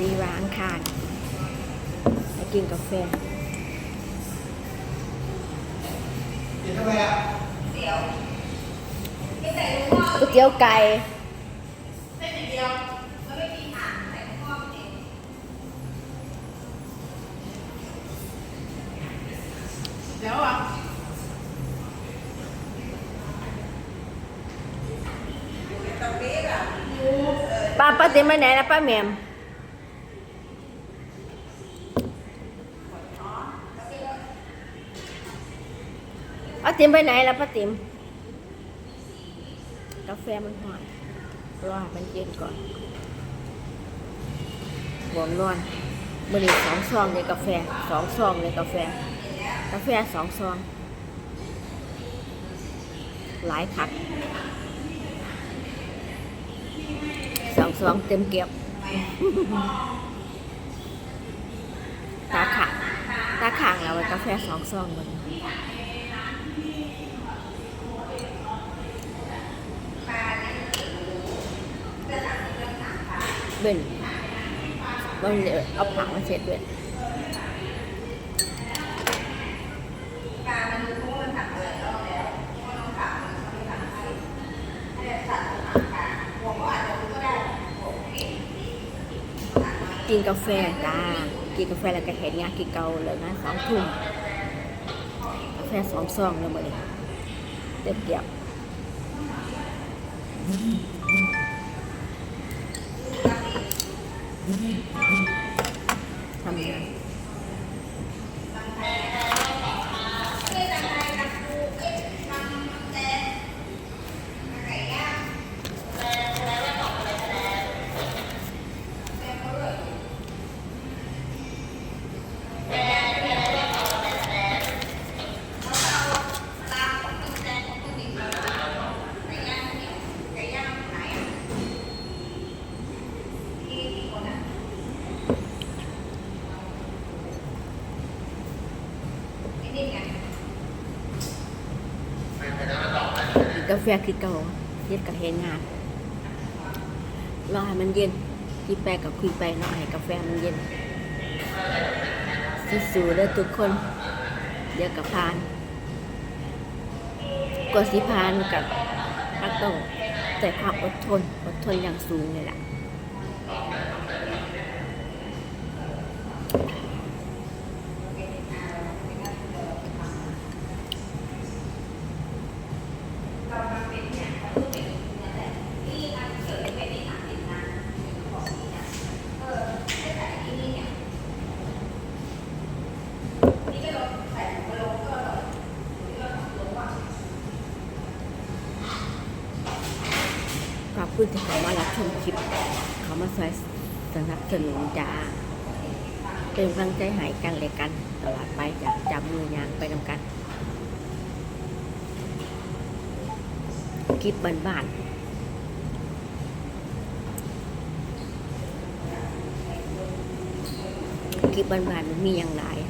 ดีวาอังคารไปกินกาแฟกินทำไมอะก๋วยเตี๋ยวไก่เดี๋ยวอะป้าป้าติ๋มไปไหนนะป้าแหม่ม ป้าติ๋มไปไหนล้วป้าติ๋มกาแฟมันหอมรอให้มันเย็นก่อนหวมนอนมือนี้สองซองเลยกาแฟสองซองเลยกาแฟ กาแฟสองซอง หลายคักสองสองเต็มเก็บ ตาขางตาขางแล้วกาแฟสองซองมัน เบ่นมันเดี๋ยวเอาผักมาเช็ดด้วยกินกาแฟจ้า กินกาแฟแล้วก็เห็นงานกินเกาเลยนะสองทุ่มกาแฟสองซองเลยหมดเลยเต็มเก็บทำงานกาแฟคือเก่าเย็ดกับเฮงงานรอให้มันเย็นกินไปกับคุยไปเนาะให้กาแฟมันเย็นสู้ๆเด้อทุกคนเดี๋ยวกับพานกว่าสิพานกับก็ต้องแต่ความอดทนอดทนอย่างสูงเลยล่ะ ขอบคุณที่เขามารับชมคลิป เขามาสอยสนับสนุนจ้าเป็นกำลังใจใหายกันเลยกัน ตลอดไปจ้ะจับมือยางไปนำกัน คลิปบ้านๆคลิปบ้านๆมันมีอย่างไรอ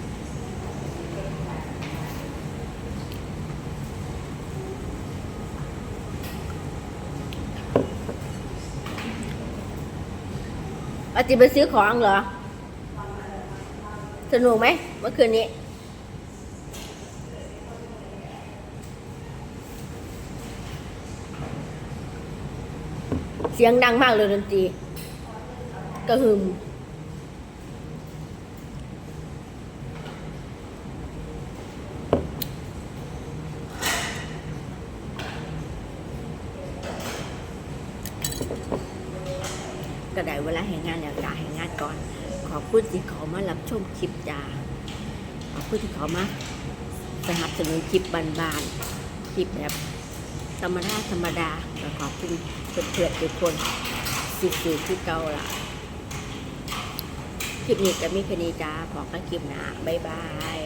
าจิไปซื้อของเหรอ สนุกไหมเมื่อคืนนี้เสียงดังมากเลยดนตรีกระหึ่ม ก็ได้เวลาแห่งงานแล้วจ้าแห่งงานก่อน ขอบคุณที่เขามารับชมคลิปจ้าขอบคุณที่เขามาสนับสนุนคลิปบานๆคลิปแบบธรรมดาธรรมดาขอบคุณเพื่อนๆทุกคนสิสื่ที่เก่าล่ะคลิปนี้จะมีค่นี้จ้าพอกันคลิปหน้าบ๊ายบาย